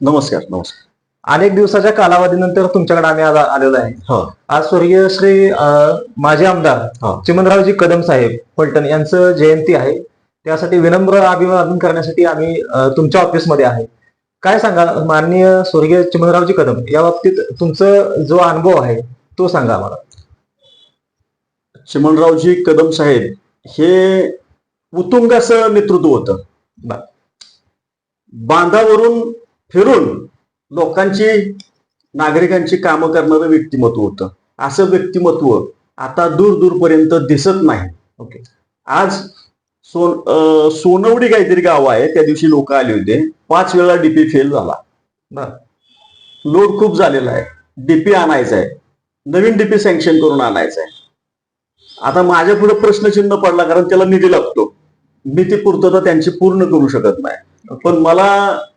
नमस्कार नमस्कार. अनेक दिवसाच्या कालावधीनंतर तुमच्याकडे आम्ही आज आलेलो आहे. आज स्वर्गीय श्री माजी आमदार. चिमनरावजी कदम साहेब फलटण यांचं जयंती आहे. त्यासाठी विनम्र अभिवादन करण्यासाठी आम्ही तुमच्या ऑफिसमध्ये आहे. काय सांगा माननीय स्वर्गीय चिमनरावजी कदम या बाबतीत तुमचं जो अनुभव आहे तो सांगा आम्हाला. चिमणरावजी कदम साहेब हे उत्तुंग असं नेतृत्व होतं. बांधावरून फिरून लोकांची नागरिकांची कामं करणारं व्यक्तिमत्व होतं. असं व्यक्तिमत्व आता दूर दूरपर्यंत दिसत नाही. ओके. आज सोन सोनवडी काहीतरी गाव आहे. त्या दिवशी लोक आले होते. पाच वेळा डीपी फेल झाला. लोड खूप झालेला आहे. डीपी आणायचा आहे. नवीन डीपी सँक्शन करून आणायचा आहे. आता माझ्या पुढे प्रश्नचिन्ह पडला कारण त्याला निधी लागतो. मी ती पूर्तता त्यांची पूर्ण करू शकत नाही. पण मला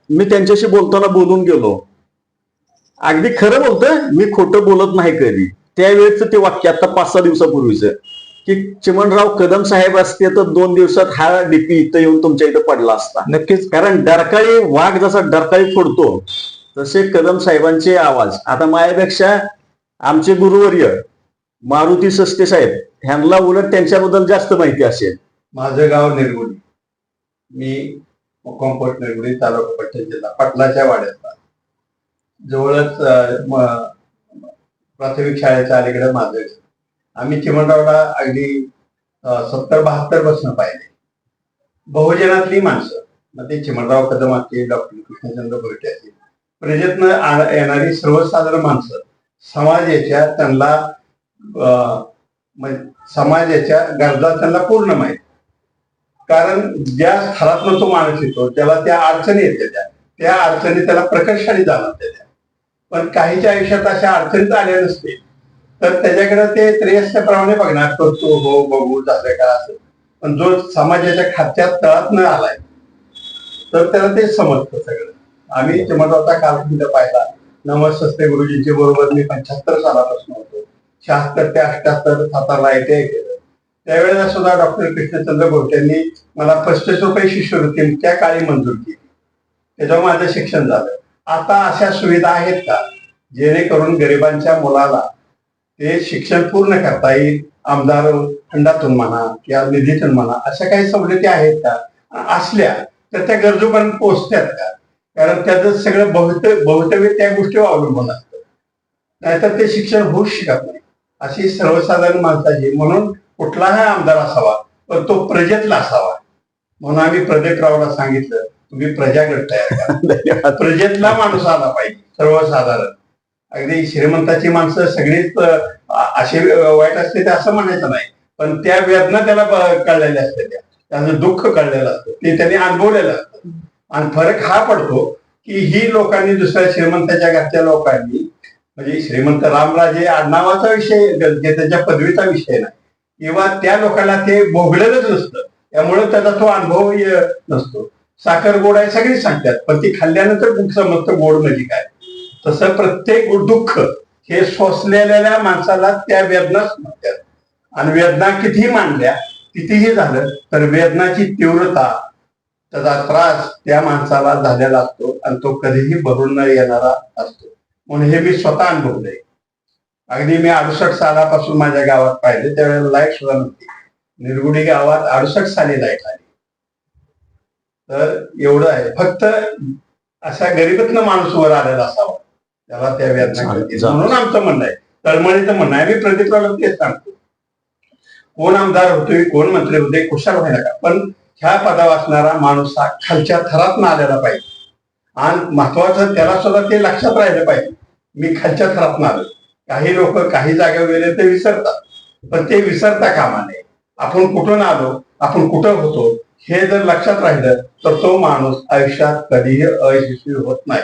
मी त्यांच्याशी बोलताना बोलून गेलो. अगदी खरं बोलतोय मी खोटं बोलत नाही कधी. त्यावेळेचं ते वाक्य आता पाच सहा दिवसापूर्वीच की चिमणराव कदम साहेब असते तर दोन दिवसात हा डीपी इथं येऊन तुमच्या इथं पडला असता. नक्कीच. कारण डरकाळी वाघ जसा डरकाळी फोडतो तसे कदम साहेबांचे आवाज. आता माझ्यापेक्षा आमचे गुरुवर्य मारुती सस्ते साहेब ह्यांना उलट त्यांच्याबद्दल जास्त माहिती असेल. माझं गाव निर्गुडी. मी मुक्काम पोस्ट निर्गुडी तालुका पट्टण जिल्हा पटलाच्या वाड्यातला. जवळच प्राथमिक शाळेच्या अलीकडे माझं आम्ही चिमणरावला अगदी सत्तर बहात्तरपासून पाहिले. बहुजनातली माणसं मग ते चिमणराव कदम असतील डॉक्टर कृष्णचंद्र भोटे असतील प्रजेतनं आ- येणारी सर्वसाधारण माणसं समाजाच्या त्यांना अं, समाजाच्या गरजा त्यांना पूर्ण माहीत. कारण ज्या स्थरातनं तो माणूस येतो त्याला त्या अडचणी येत्या त्या त्या अडचणी त्याला प्रकर्षाने जाणवते त्या पण काहीच्या आयुष्यात अशा अडचणीत आल्या नसतील. तर त्याच्याकडे ते त्रेयस्याप्रमाणे बघणार करतो हो बघू झालं का असं. पण जो समाजाच्या खात्यात तळात न आलाय तर त्याला ते समजतं सगळं. आम्ही चिमणरावचा कालखंड पाहिला. नमस्ते गुरुजींच्या बरोबर मी पंच्याहत्तर सालापासून होतो. शहात्तर ते अठ्याहत्तर सातारला आय टी आय केलं त्यावेळेला सुद्धा डॉक्टर कृष्णचंद्र गोटे मला पस्तीस रुपये शिष्यवृत्ती त्या काळी मंजूर केली. त्याच्यावर माझं शिक्षण झालं. आता अशा सुविधा आहेत का? जेणेकरून गरिबांच्या मुलाला ते शिक्षण पूर्ण करता येईल? आमदार फंडातून म्हणा किंवा निधीतून म्हणा अशा काही सवलती आहेत का? असल्या तर त्या गरजूपर्यंत पोहोचतात का? कारण त्याचं सगळं बहुत भवितव्य त्या गोष्टीवर अवलंबून असतं. नाहीतर ते शिक्षण होऊ शकत नाही. अशी सर्वसाधारण माणसाची म्हणून कुठलाही आमदार असावा पण तो प्रजेतला असावा. म्हणून आम्ही प्रदीपरावला सांगितलं तुम्ही प्रजागट तयार करा. प्रजेतला माणूस आला पाहिजे सर्वसाधारण. अगदी श्रीमंताची माणसं सगळीच असे वाईट असते ते असं म्हणायचं नाही पण त्या वेदना त्याला कळलेल्या असते त्या. त्याचं दुःख कळलेलं असतं ते त्यांनी अनुभवलेलं असतं. आणि फरक हा पडतो की ही लोकांनी दुसऱ्या श्रीमंताच्या घरच्या लोकांनी म्हणजे श्रीमंत रामराजे आडनावाचा विषय त्याच्या पदवीचा विषय नाही किंवा त्या लोकांना ते भोगलेलंच नसतं. त्यामुळे त्याचा तो अनुभव नसतो. साखर गोड आहे सगळीच सांगतात. पण ती खाल्ल्यानंतर समजतं गोड म्हणजे काय. तसं प्रत्येक दुःख हे सोसलेल्या माणसाला त्या वेदना समजतात. आणि वेदना कितीही मांडल्या कितीही झालं तर वेदनाची तीव्रता त्याचा त्रास त्या माणसाला झालेला असतो आणि तो कधीही भरून न येणारा असतो. म्हणून हे मी स्वतः अनुभवलंय. अगदी मी अडुसष्ट सालापासून माझ्या गावात पाहिले त्यावेळेला लाइट सुद्धा नव्हती. निरगुडी गावात अडुसष्ट साली लाइट आली. तर एवढं आहे. फक्त अशा गरीबतनं माणूस वर आलेला असावा. त्याला त्या. चालेल. म्हणून आमचं म्हणणं आहे. तळमळीचं म्हणणं आहे. मी प्रदीपरावला तेच सांगतो. कोण आमदार होतोय कोण मंत्री होते कुशाल व्हायला का? पण ह्या पदावर असणारा माणूस हा खालच्या थरात आलेला पाहिजे. आणि महत्वाचं त्याला सुद्धा ते लक्षात राहिलं पाहिजे. मी खालच्या थरात आलो काही लोक काही जागेवर गेले ते विसरतात. पण ते विसरता कामा नये आपण कुठून आलो आपण कुठं होतो हे जर लक्षात राहिलं तर तो माणूस आयुष्यात कधीही अयशस्वी होत नाही.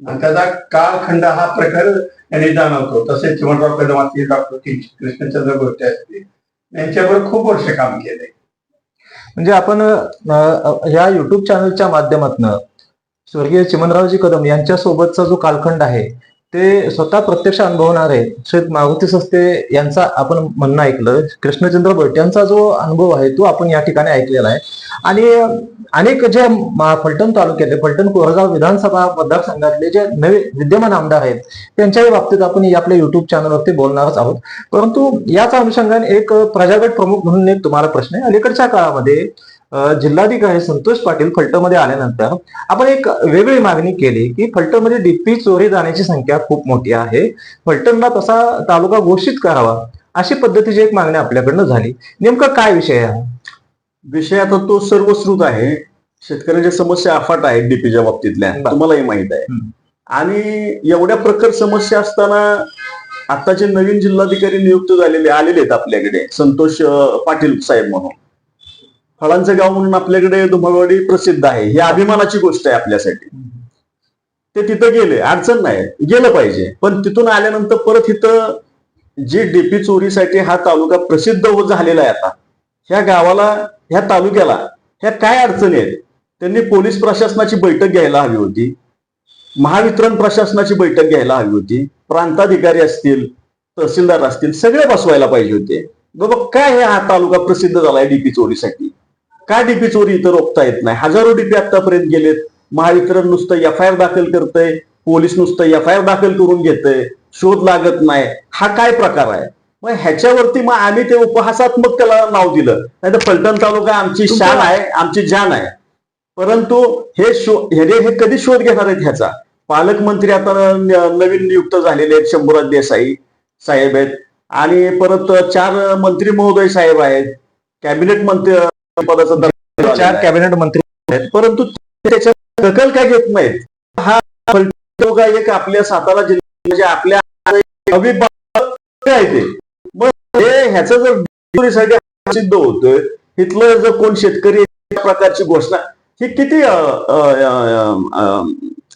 आणि त्याचा कालखंड हा प्रकार यांनी जाणवतो. तसेच चिमणराव कदम असतील डॉक्टर कृष्णचंद्र गोष्टी असतील यांच्यावर खूप वर्ष काम केले. म्हणजे आपण या युट्यूब चॅनलच्या माध्यमातून स्वर्गीय चिमनरावजी कदम यांच्या सोबतचा जो कालखंड आहे ते स्वतः प्रत्यक्ष अनुभवणारे श्री मारुती सस्ते यांचा आपण म्हणणं ऐकलं. कृष्णचंद्र भट यांचा जो अनुभव आहे तो आपण या ठिकाणी ऐकलेला आहे. आणि अनेक जे फलटण तालुक्यातले फलटण कोरगाव विधानसभा मतदारसंघातले जे नवे विद्यमान आमदार आहेत त्यांच्याही बाबतीत आपण आपल्या युट्यूब चॅनलवरती बोलणारच आहोत. परंतु याच अनुषंगाने एक प्रजागट प्रमुख म्हणून एक तुम्हाला प्रश्न आहे. अलीकडच्या काळामध्ये जिल्हाधिकारी संतोष पाटील फलटणमध्ये आल्यानंतर आपण एक वेगळी मागणी केली की फलटणमध्ये डीपी चोरी जाण्याची संख्या खूप मोठी आहे. फलटणला तसा तालुका घोषित करावा अशी पद्धतीची एक मागणी आपल्याकडनं झाली. नेमकं काय विषय आहे विषय आता तो सर्वश्रुत आहे. शेतकऱ्यांच्या समस्या अफाट आहेत डीपीच्या बाबतीतल्या. तुम्हालाही माहीत आहे. आणि एवढ्या प्रखर समस्या असताना आताचे नवीन जिल्हाधिकारी नियुक्त झालेले आलेले आहेत आपल्याकडे. संतोष पाटील साहेब म्हणून. फळांचं गाव म्हणून आपल्याकडे धुमाळवाडी प्रसिद्ध आहे. ही अभिमानाची गोष्ट आहे आपल्यासाठी. ते तिथं गेले. अडचण नाही. गेलं पाहिजे. पण तिथून आल्यानंतर परत इथं जी डीपी चोरीसाठी हा तालुका प्रसिद्ध हो- झालेला आहे आता. ह्या गावाला ह्या तालुक्याला ह्या काय अडचणी आहेत? त्यांनी पोलीस प्रशासनाची बैठक घ्यायला हवी होती. महावितरण प्रशासनाची बैठक घ्यायला हवी होती. प्रांताधिकारी असतील तहसीलदार असतील सगळे बसवायला पाहिजे होते. बाबा काय हे हा तालुका प्रसिद्ध झालाय डीपी चोरीसाठी? का डीपी चोरी इथं रोखता येत नाही? हजारो डीपी आतापर्यंत गेलेत. महावितरण नुसतं एफ आय आर दाखल करतंय. पोलीस नुसतं एफ आय आर दाखल करून घेतंय. शोध लागत नाही. हा काय प्रकार आहे? मग ह्याच्यावरती मग आम्ही ते उपहासात्मक त्याला नाव दिलं. नाही तर फलटण तालुका आमची शान आहे आमची जान आहे. परंतु हे शो हे हे कधी शोध घेणार आहेत ह्याचा? पालकमंत्री आता नवीन नियुक्त झालेले आहेत शंभूराज देसाई साहेब आहेत. आणि परत चार मंत्री महोदय साहेब आहेत. कॅबिनेट मंत्री पदाचा दर्जा चार. कॅबिनेट मंत्री आहेत परंतु त्याच्या दखल काय घेत नाहीत हा एक आपल्या सातारा जिल्हा म्हणजे आपल्या आहे ते मग हे ह्याचं जर सिद्ध होतोय इथलं जर कोण शेतकरी या प्रकारची घोषणा ही किती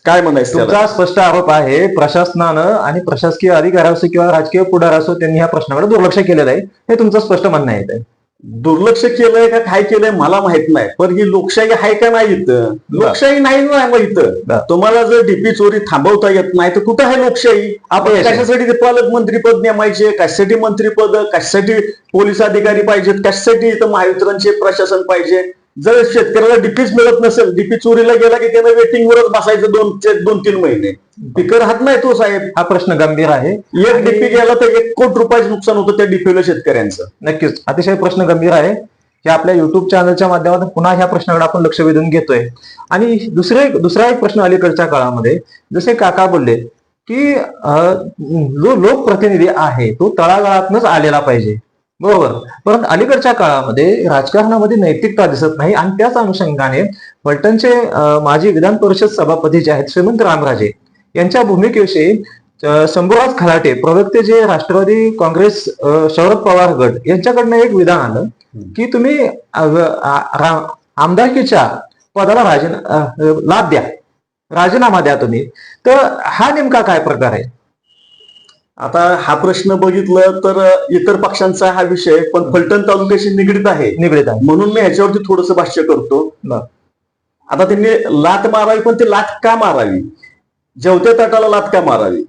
काय म्हणायचं? तुमचा स्पष्ट आरोप आहे प्रशासनानं आणि प्रशासकीय अधिकारी असो किंवा राजकीय पुढार असो त्यांनी ह्या प्रश्नाकडे दुर्लक्ष केलेलं आहे हे तुमचं स्पष्ट म्हणणं आहे. दुर्लक्ष केलंय का काय केलंय मला माहीत नाही. पण ही लोकशाही आहे का नाही इथं? लोकशाही नाही ना मग इथं. तुम्हाला जर डीपी चोरी थांबवता येत नाही तर कुठं आहे लोकशाही? आपण. कशासाठी ते पालकमंत्री पद नेमायचे? कशासाठी मंत्रीपद? कशासाठी पोलीस अधिकारी पाहिजेत? कशासाठी इथं महावितरणचे प्रशासन पाहिजे? जर शेतकऱ्याला डीपीच मिळत नसेल डीपी चोरीला गेला की त्यानं वेटिंगवरच बसायचं दोन ते- दोन तीन महिने. पिकर राहत नाही तो साहेब. हा प्रश्न गंभीर आहे. एक डीपी गेला तर एक कोटी रुपयाचं नुकसान होतं त्या डीपीला शेतकऱ्यांचं. नक्कीच. अतिशय प्रश्न गंभीर आहे की आपल्या युट्यूब चॅनलच्या माध्यमातून पुन्हा ह्या प्रश्नाकडे आपण लक्ष वेधून घेतोय. आणि दुसरे दुसरा एक प्रश्न अलीकडच्या काळामध्ये जसे काका बोलले की जो लोकप्रतिनिधी आहे तो तळागाळातूनच आलेला पाहिजे. बरोबर. परंतु अलीकडच्या काळामध्ये राजकारणामध्ये नैतिकता दिसत नाही आणि त्याच अनुषंगाने फलटणचे अं, माजी विधान परिषद सभापती जे आहेत श्रीमंत रामराजे यांच्या भूमिकेविषयी शंभूराज खलाटे प्रवक्ते जे राष्ट्रवादी काँग्रेस शरद पवार गट यांच्याकडनं एक विधान आलं की तुम्ही आमदारकीच्या पदाला राजीन लाभ द्या. राजीनामा द्या तुम्ही. तर हा नेमका काय प्रकार आहे? आता हा प्रश्न बघितलं तर इतर पक्षांचा हा विषय पण फलटण तालुक्याशी निगडीत आहे. निगडीत आहे. म्हणून मी ह्याच्यावरती थोडस भाष्य करतो. आता त्यांनी लात मारावी पण ते लात का मारावी? जेवत्या ताटाला लात का मारावी?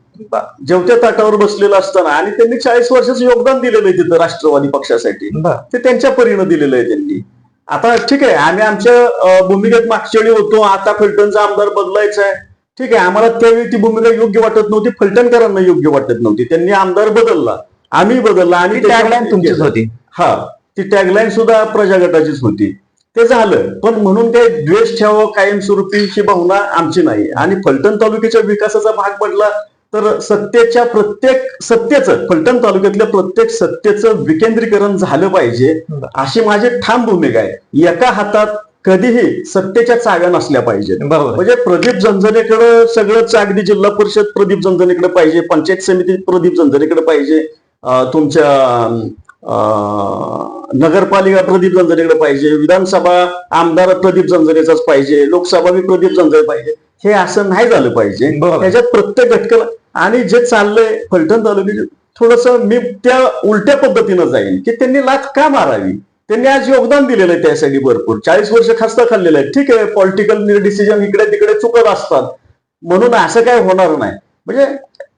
जेवत्या ताटावर बसलेलं असताना आणि त्यांनी चाळीस वर्षाचं योगदान दिलेलं आहे तिथं राष्ट्रवादी पक्षासाठी. ते त्यांच्या परीनं दिलेलं आहे त्यांनी. आता ठीक आहे आम्ही आमच्या भूमिकेत मागच्या वेळी होतो आता फलटणचा आमदार बदलायचा आहे. ठीक आहे आम्हाला त्यावेळी ती भूमिका योग्य वाटत नव्हती फलटणकरांना योग्य वाटत नव्हती. त्यांनी आमदार बदलला आम्ही बदलला आणि ती टॅगलाईन तुमचीच होती. हा ती टॅगलाईन सुद्धा प्रजा गटाचीच होती. ते झालं पण म्हणून काही द्वेष ठेवावं कायमस्वरूपी ही भावना आमची नाही. आणि फलटण तालुक्याच्या विकासाचा भाग पडला तर सत्तेच्या प्रत्येक सत्तेचं फलटण तालुक्यातल्या प्रत्येक सत्तेचं विकेंद्रीकरण झालं पाहिजे अशी माझी ठाम भूमिका आहे. एका हातात कधीही सत्तेच्या चाव्या नसल्या पाहिजेत. बरोबर. म्हणजे प्रदीप झंझनेकडे सगळंच अगदी जिल्हा परिषद प्रदीप झंझनेकडे पाहिजे पंचायत समिती प्रदीप झंझनेकडे पाहिजे तुमच्या नगरपालिका प्रदीप झंझनेकडे पाहिजे विधानसभा आमदार प्रदीप झंझनेचाच पाहिजे लोकसभा बी प्रदीप झंझने पाहिजे. हे असं नाही झालं पाहिजे. त्याच्यात प्रत्येक घटकाला आणि जे चाललंय फलटण तालुक्याचे थोडस मी त्या उलट्या पद्धतीनं जाईन की त्यांनी लाच का मारावी? त्यांनी आज योगदान दिलेलं आहे त्यासाठी भरपूर. चाळीस वर्ष खस्ता खाल्लेलं आहे. ठीक आहे पॉलिटिकल डिसिजन इकडे तिकडे चुकत असतात. म्हणून असं काय होणार नाही. म्हणजे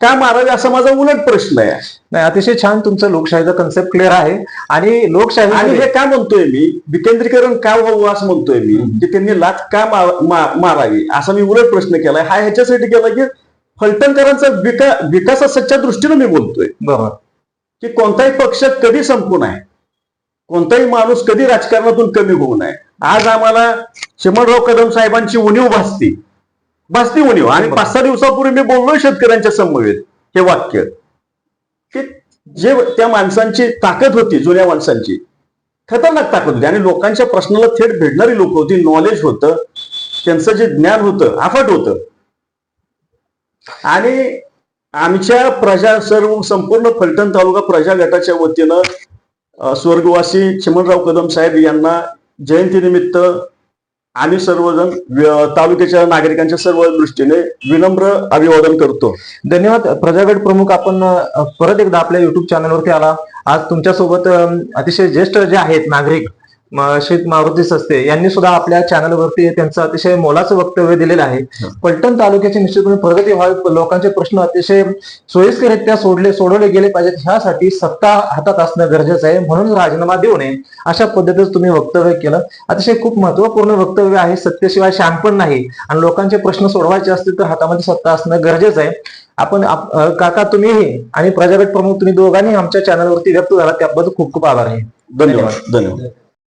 का मारावी असा माझा उलट प्रश्न आहे. नाही अतिशय छान तुमचं लोकशाहीचा कन्सेप्ट क्लिअर आहे. आणि लोकशाही आणि हे का म्हणतोय मी? विकेंद्रीकरण का व्हावं असं म्हणतोय मी? की त्यांनी लाच का मारावी? असा मी उलट प्रश्न केलाय. हा ह्याच्यासाठी केला की फलटणकरांचा विका विकासाच्या दृष्टीने मी बोलतोय. बरोबर. की कोणताही पक्ष कधी संपून आहे कोणताही माणूस कधी राजकारणातून कमी होऊ नये. आज आम्हाला चिमणराव कदम साहेबांची उणीव भासती. भासती उणीव. आणि पाच सहा दिवसापूर्वी मी बोललोय शेतकऱ्यांच्या समवेत हे वाक्य. की जे त्या माणसांची ताकद होती जुन्या माणसांची खतरनाक ताकद होती. आणि लोकांच्या प्रश्नाला थेट भेटणारी लोक होती. नॉलेज होतं. त्यांचं जे ज्ञान होतं आफट होतं. आणि आमच्या प्रजा सर्व संपूर्ण फलटण तालुका प्रजा गटाच्या वतीनं स्वर्गवासी चिमणराव कदम साहेब यांना जयंतीनिमित्त आम्ही सर्वजण तालुक्याच्या नागरिकांच्या सर्व दृष्टीने विनम्र अभिवादन करतो. धन्यवाद. प्रजागड प्रमुख आपण परत एकदा आपल्या युट्यूब चॅनलवरती आला. आज तुमच्यासोबत अतिशय ज्येष्ठ जे आहेत नागरिक श्री मारुती सस्ते यांनी सुद्धा आपल्या चॅनलवरती त्यांचं अतिशय मोलाचं वक्तव्य दिलेलं आहे. पलटण तालुक्याची निश्चितपणे प्रगती व्हावी लोकांचे प्रश्न अतिशय सोयीस्कररित्या सोडले सोडवले गेले पाहिजेत. ह्यासाठी सत्ता हातात असणं गरजेचं आहे. म्हणून राजीनामा देऊ नये अशा पद्धतीचं तुम्ही वक्तव्य केलं. अतिशय खूप महत्त्वपूर्ण वक्तव्य आहे. सत्तेशिवाय शहाणपण नाही. आणि लोकांचे प्रश्न सोडवायचे असतील तर हातामध्ये सत्ता असणं गरजेचं आहे. आपण काका तुम्हीही आणि प्रजागट प्रमुख तुम्ही दोघांनी आमच्या चॅनलवरती व्यक्त झाला त्याबद्दल खूप खूप आभार आहे. धन्यवाद. धन्यवाद.